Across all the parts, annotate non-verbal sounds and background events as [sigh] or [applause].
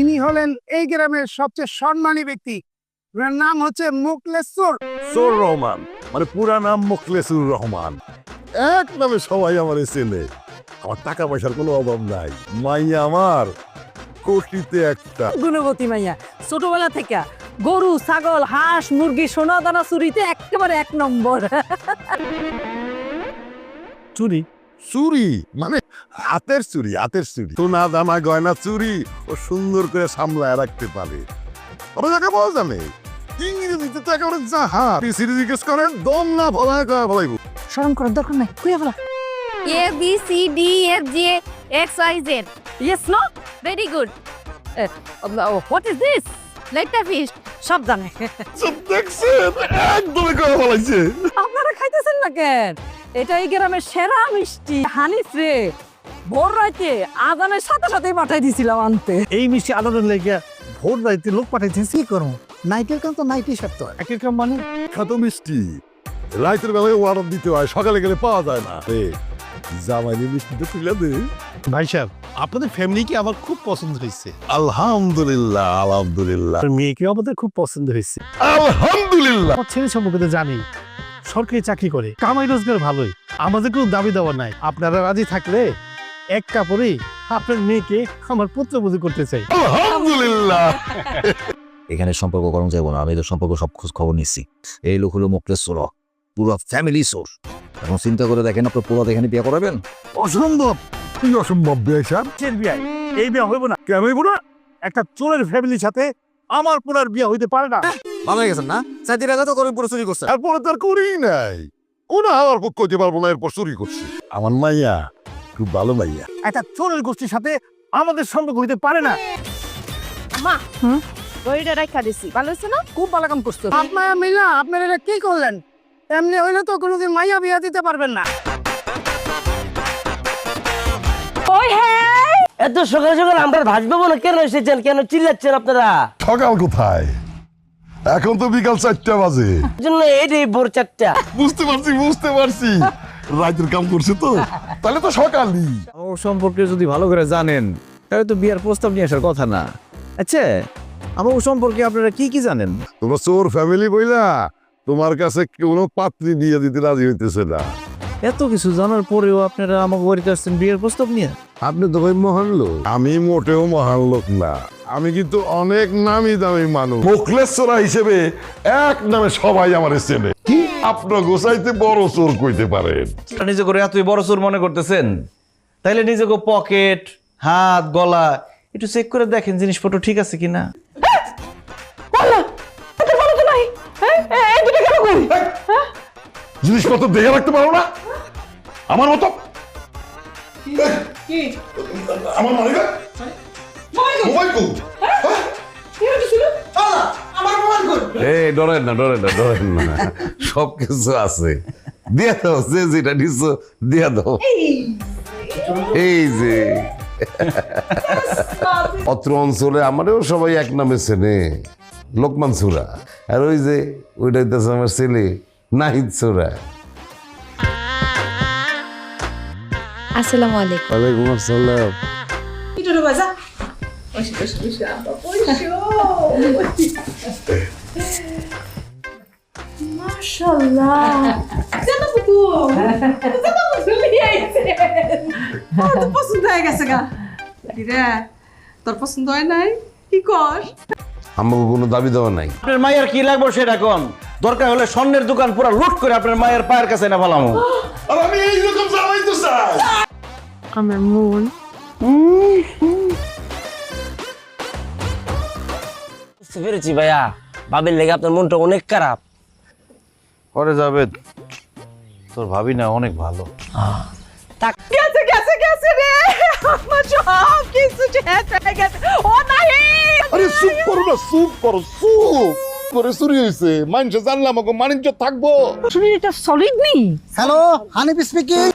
ইনি হলেন এই গ্রামের সবচেয়ে সম্মানী ব্যক্তি। ওনার নাম হচ্ছে মুকলেশ্বর সোর রহমান মানে পুরা নাম মুখলেসুর রহমান। এক নামে সবাই আমার চেনে। আমার টাকা পয়সার কোনো অভাব নাই। মাইয়া আমার কোটিতে একটা। গুণবতী মাইয়া ছোটবেলা থেকে গরু ছাগল হাঁস মুরগি সোনা দানা চুরিতে একেবারে এক নম্বর। চুরি? চুরি মানে হাতের চুরি হাতের চুরি। সোনা দানা গয়না চুরি ও সুন্দর করে সামলায় রাখতে পারে। ওরা যাকে বলা জানে ইংরেজিতে তো একেবারে যাহা সিরিজ জিজ্ঞেস করেন দম না কয়া করার দরকার নাই কুয়া A B C D F G X Y Z. Yes no Very good. What is this the fish. সব জানে দেখছেন? একদমই কয়া আপনারা খাইতেছেন না কেন এটা এই গ্রামের সেরা মিষ্টি। হানিফ রে ভোর রাতে আজানের সাথে সাথেই পাঠাই দিছিলাম আনতে। এই মিষ্টি আনন্দের লেগে ভোর রাইতে লোক পাঠাইছেন কি করব? নাইটের কাম তো নাইটই সত্য একের কাম মানে? খাতো মিষ্টি। রাতের বেলায় অর্ডার দিতে হয় সকালে গেলে পাওয়া যায় না। রে জামাইনি মিষ্টিটা তুলে দে। ভাই সাহেব আপনাদের ফ্যামিলিকে আমার খুব পছন্দ হয়েছে? আলহামদুলিল্লাহ আলহামদুলিল্লাহ। আর মেয়েকে আমাদের খুব পছন্দ হয়েছে। আলহামদুলিল্লাহ। আমার ছেলে সম্পর্কে তো জানি। সরকারি চাকরি করে। কামাই রোজগার ভালোই। আমাদের কোনো দাবি দেওয়া নাই। আপনারা রাজি থাকলে এক কাপড়ে আপনার মেয়েকে আমার পুত্রবধূ করতে চাই। আলহামদুলিল্লাহ। এখানে সম্পর্ক করণ যাব না। আমি এদের সম্পর্ক সব খোঁজ খবর নিচ্ছি এই লোক হলো মুখলেস পুরো ফ্যামিলি সোর এখন চিন্তা করে দেখেন আপনার পুরো এখানে বিয়ে করাবেন? অসম্ভব। কি অসম্ভব বেশার কিসের বিয়ে? এই বিয়ে হইব না। কেন হইব না? একটা চোরের ফ্যামিলির সাথে আমার পুরার বিয়ে হইতে পারে না। ভালো গেছেন না? সাইদি রাজা তো করে পুরো চুরি করছে। এরপরে তো আর করি নাই। ও না আমার পক্ষ হইতে পারব না এরপর চুরি করছি। আমার মাইয়া খুব ভালো মাইয়া। একটা চোরের গোষ্ঠীর সাথে আমাদের সম্পর্ক হইতে পারে না। মা দড়িটা রাখা দিছি। ভালো হয়েছে না? খুব ভালো কাম করছ। আপনারা মিলা আপনারা এটা কি করলেন? এমনি হইলে তো কোনোদিন মাইয়া বিয়া দিতে পারবেন না। ওই হ্যাঁ এত সকাল সকাল আমরা ভাসবো না কেন এসেছেন? কেন চিল্লাচ্ছেন আপনারা? সকাল কোথায়? এখন তো বিকাল চারটা বাজে। জন্য এইটাই ভোর চারটা। বুঝতে পারছি বুঝতে পারছি। রাতের কাম করছে তো। তাহলে তো সকালই। ও সম্পর্কে যদি ভালো করে জানেন তাহলে তো বিয়ার প্রস্তাব নিয়ে আসার কথা না। আচ্ছা আমার ও সম্পর্কে আপনারা কি কি জানেন? তোমরা চোর ফ্যামিলি বইলা তোমার কাছে কোনো পাত্রী বিয়ে দিতে রাজি হইতেছে না। এত কিছু জানার পরেও আপনারা আমাকে বাড়িতে আসছেন বিয়ের প্রস্তাব নিয়ে? আপনি তো ভাই মহান লোক। আমি মোটেও মহান লোক না। আমি কিন্তু অনেক নামি দামি মানুষ। মুখলেশ্বরা হিসেবে এক নামে সবাই আমার চেনে। কি? আপনার গোসাইতে বড় চোর কইতে পারেন। নিজে করে এতই বড় চোর মনে করতেছেন? তাইলে নিজেকে পকেট হাত গলা একটু চেক করে দেখেন জিনিসপত্র ঠিক আছে কিনা। জিনিসপত্র দেখে রাখতে পারো না? আমার মতো? আমার মালিক। মোবাইল কো এই ডরেন না ডরেন না ডরেন না। সব কিছু আছে। দিয়া দাও যে যেটা নিচ্ছ দিয়া দাও। এই যে। অত্র অঞ্চলে আমারও সবাই এক নামে চেনে লোকমান সুরা। আর ওই যে ওইটা হইতেছে আমার ছেলে নাহিদ সুরা। আসসালামু আলাইকুম। ওয়ালাইকুম আসসালাম। পছন্দ হয়ে গেছে গা রে তোর পছন্দ হয় নাই কি কর আমাকে কোনো দাবি দেওয়া নাই আপনার মায়ের কি লাগবে সেটা কোন দরকার হলে স্বর্ণের দোকান পুরো লুট করে আপনার মায়ের পায়ের কাছে না ফেলামো আর আমি এইরকম জামাই তো চাই আমার মন বুঝতে পেরেছি ভাইয়া। বাবির লেগে আপনার মনটা অনেক খারাপ। পরে যাবে। তোর ভাবি না অনেক ভালো। গেছে গেছে গেছে রে? আমার সব কিছু শেষ হয়ে গেছে। ও নাই আরে চুপ করো না চুপ করো চুপ করে চুরি হয়েছে। মানুষে জানলাম আমাকে মানিজ্য থাকব। শরীরটা সলিড নেই হ্যালো হানিফ স্পিকিং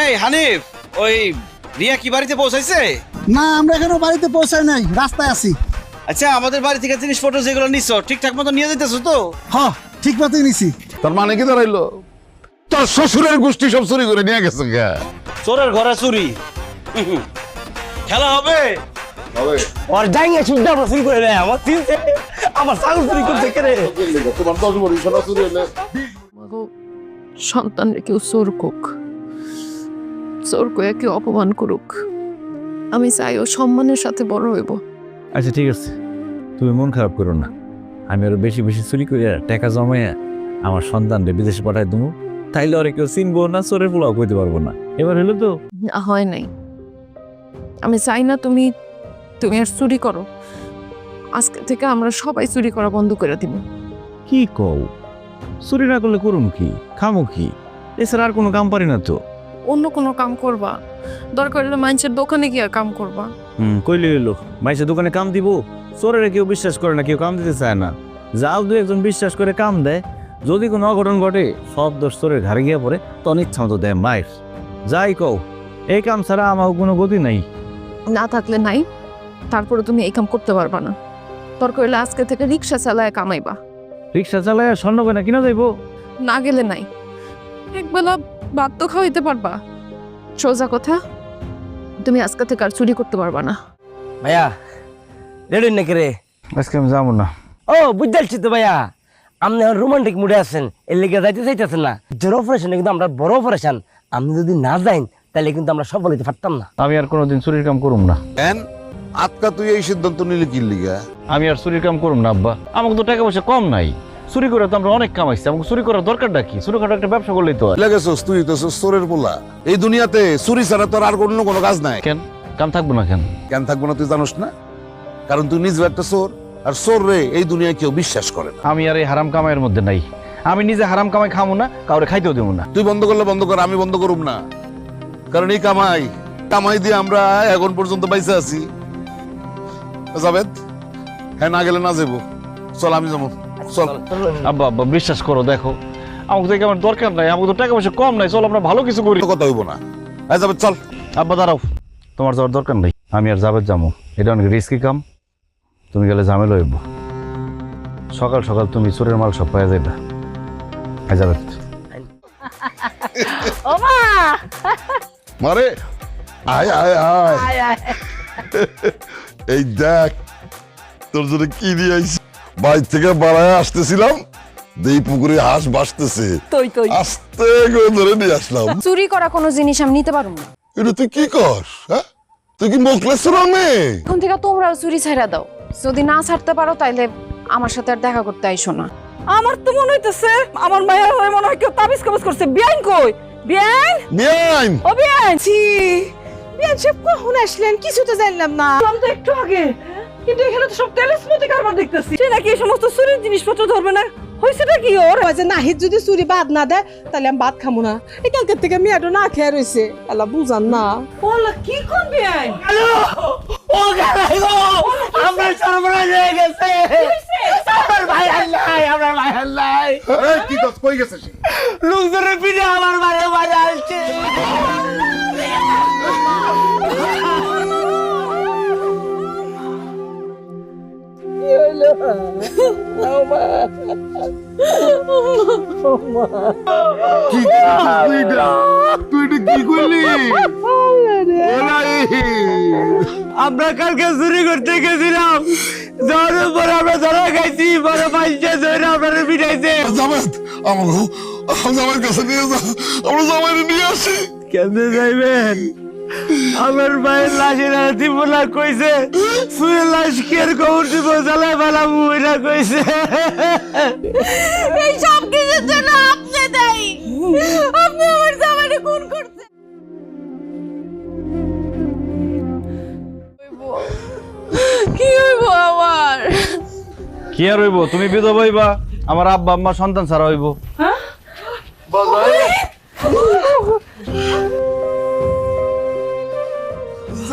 এই হানিফ ওই রিয়া কি বাড়িতে পৌঁছাইছে? না আমরা এখনও বাড়িতে পৌঁছাই নাই রাস্তায় আছি। আচ্ছা আমাদের বাড়ি থেকে জিনিসপত্র যেগুলো নিচ্ছ ঠিকঠাক মতো নিয়ে যেতেছো তো? হ ঠিক মতোই নিছি। তার মানে কি দাঁড়াইলো? তোর শ্বশুরের গোষ্ঠী সব চুরি করে নিয়ে গেছে গা। চোরের ঘরে চুরি? খেলা হবে? ওর জাঙ্গা সুবিধা চুরি করে নেয় আমার চুরি তোমার দশ বড়ি সোনা চুরি হলে সন্তানরে কেউ চোর কোক। চোর কয়ে কেউ অপমান করুক। আমি চাই ও সম্মানের সাথে বড় হইব। আচ্ছা ঠিক আছে। তুমি মন খারাপ করো না। আমি আরও বেশি বেশি চুরি করি টাকা জমাইয়া আমার সন্তানরে বিদেশে পাঠাই দেবো তাইলে ওরে কেউ চিনবো না চোরের পোলাও কইতে পারব না। এবার হলো তো? হয় নাই। আমি চাই না তুমি তুমি আর চুরি করো। আজকে থেকে আমরা সবাই চুরি করা বন্ধ করে দিব কি কও? চুরি না করলে করুন কি? খামো কি? এছাড়া আর কোনো কাম পারি না তো। অন্য কোনো কাম করবা। দরকার হলে মানুষের দোকানে গিয়ে কাম করবা। হুম কইলে এলো মাইসে দোকানে কাম দিব? চোরেরা কেউ বিশ্বাস করে না কেউ কাম দিতে চায় না। যাও দু একজন বিশ্বাস করে কাম দেয়। যদি কোনো অঘটন ঘটে সব দোষ চোরের ঘাড়ে গিয়ে পড়ে তখন ইচ্ছা মতো দেয় মায়ের। যাই কও এই কাম ছাড়া আমার কোনো গতি নাই। না থাকলে নাই তারপরে তুমি এই কাম করতে পারবা না। দরকার হলে আজকে থেকে রিক্সা চালায় কামাইবা। রিক্সা চালায় স্বর্ণ কেনা কিনা যাইবো? না গেলে নাই। একবেলা ভাত তো খাওয়াইতে পারবা। সোজা কথা তুমি আজকে থেকে আর চুরি করতে পারবা না। ভাইয়া রেডি নাকি রে? আজকে আমি যাব না। ও বুঝতে তো ভাইয়া। আপনি এখন রোমান্টিক মুডে আছেন এর লেগে যাইতে চাইতেছেন না। জোর অপারেশন কিন্তু আমরা বড় অপারেশন আপনি যদি না যাইন তাহলে কিন্তু আমরা সফল হইতে পারতাম না। আমি আর কোনোদিন চুরির কাম করুম না। কেন? আজকা তুই এই সিদ্ধান্ত নিলি কি লিগা? আমি আর চুরির কাম করুম না আব্বা। আমাকে তো টাকা পয়সা কম নাই। চুরি করে তো আমরা অনেক কামাইছি আমাকে চুরি করার দরকারটা কি? ছোটখাটো একটা ব্যবসা করলেই তো হয়। লেগেছস তুই তো চোরের পোলা। এই দুনিয়াতে চুরি ছাড়া তোর আর অন্য কোনো কাজ নাই। কেন? কাম থাকব না কেন? কেন থাকব না তুই জানোস না? কারণ তুই নিজেও একটা চোর আর চোর রে এই দুনিয়ায় কেউ বিশ্বাস করে না। আমি আর এই হারাম কামাইয়ের মধ্যে নাই। আমি নিজে হারাম কামাই খামো না কাউরে খাইতেও দেবো না। তুই বন্ধ করলে বন্ধ কর আমি বন্ধ করুম না। কারণ এই কামাই কামাই দিয়ে আমরা এখন পর্যন্ত বাইসে আছি। জাবেদ হ্যাঁ না গেলে না যাব চল আমি যাব। চল। আব্বা আব্বা বিশ্বাস করো দেখো। আমাকে তো আমার দরকার নাই আমাকে তো টাকা পয়সা কম নাই চল আমরা ভালো কিছু করি। কথা হইব না। হ্যাঁ যাবে চল। আব্বা দাঁড়াও। তোমার যাওয়ার দরকার নেই আমি আর যাবে যাব। এটা অনেক রিস্কি কাম। তুমি গেলে ঝামেলা হইব। সকাল সকাল তুমি চোরের মাল সব পাওয়া যাইবা। হ্যাঁ যাবে। ও মা! মারে আয় আয় আয়। এই দেখ তোর জন্য কি দিয়ে আইছি। বাইর থেকে বাড়ায় আসতেছিলাম দেই পুকুরে হাঁস বাসতেছে। তুই তুই। আস্তে করে ধরে নিয়ে আসলাম। চুরি করা কোনো জিনিস আমি নিতে পারব না। এটা তুই কি কর হ্যাঁ? তুই কি মোকলেশ্বর মেয়ে? এখন থেকে তোমরাও চুরি ছাইরা দাও। যদি না ছাড়তে পারো তাইলে আমার সাথে আর দেখা করতে আইসো না। আমার তো মনে হইতেছে আমার মায়ের হয়ে মনে হয় কেউ তাবিজ কাবিজ করছে। বিয়াইন কই? বিয়াইন? বিয়াইন! ও বিয়াইন? ছি বিয়ান সাহেব কখন আসলেন? কিছু তো জানলাম না। তো একটু আগে কিন্তু এখানে তো সব টেলিস্মোতে কারবার দেখতেছি। সে নাকি এই সমস্ত চুরির জিনিসপত্র ধরবে না? হয়েছেটা কি ওর? যে নাহিদ যদি চুরি বাদ না দেয় তাহলে আমি ভাত খামো না। এই কালকের থেকে মেয়েটা না খেয়ে রয়েছে। আল্লাহ বুঝান না। ওলা কি কোন ও গালাই গো আমরা সর্বনাশ হয়ে গেছে। আমার ভাই আল্লাহ আমার ভাই আল্লাহ কি কস কই গেছে লোকজনের পিঠে আমার ভাই ভাই আসছে। কি তুই এটা তুই এটা কি করলি? আমরা কালকে চুরি করতে গেছিলাম। যাওয়ার পর আমরা ধরা খাইছি পরে পাইছে ধরে আপনারা পিঠাইছে জামাত কাছে নিয়ে আমরা জামাই নিয়ে আসি। কেমনে যাইবেন? আমার ভাইয়ের লাশের দিব না কইছে। সুরে লাশ কের কবর দিব? জ্বালাই বালামু এটা কইছে। এই সব কিছুর জন্য আপনি দায়ী। আপনি আমার জামাইকে খুন করতে কি হইব আমার? কি আর হইব? তুমি বিধবা হইবা। আমার আব্বা আম্মা সন্তান ছাড়া হইব।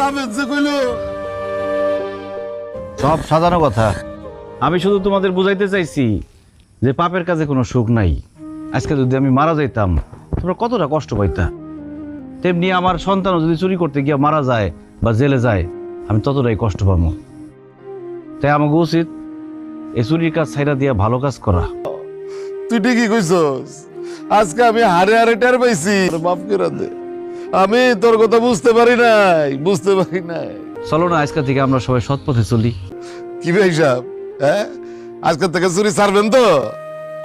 জামাত যে কইলো। সব সাজানো কথা। আমি শুধু তোমাদের বুঝাইতে চাইছি যে পাপের কাজে কোনো সুখ নাই। আজকে যদি আমি মারা যাইতাম তোমরা কতটা কষ্ট পাইতা। তেমনি আমার সন্তানও যদি চুরি করতে গিয়ে মারা যায় বা জেলে যায় আমি ততটাই কষ্ট পাবো। তাই আমাকে উচিত এই চুরির কাজ ছাইরা দিয়া ভালো কাজ করা। তুই ঠিকই কইছস। আজকে আমি হারে হারে টের পাইছি। মাফ করে দে। আমি তোর কথা বুঝতে পারি নাই বুঝতে পারি নাই। চলো না আজকে থেকে আমরা সবাই সৎ পথে চলি। কি ভাই সাহেব হ্যাঁ? আজকের থেকে চুরি ছাড়বেন তো?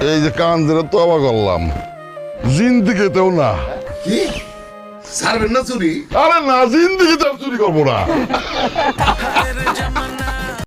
এই যে কান ধরে তো অবাক করলাম। জিন্দিগিতেও না। কি? ছাড়বেন না চুরি? আরে না জিন্দিগিতে চুরি করব না। [laughs]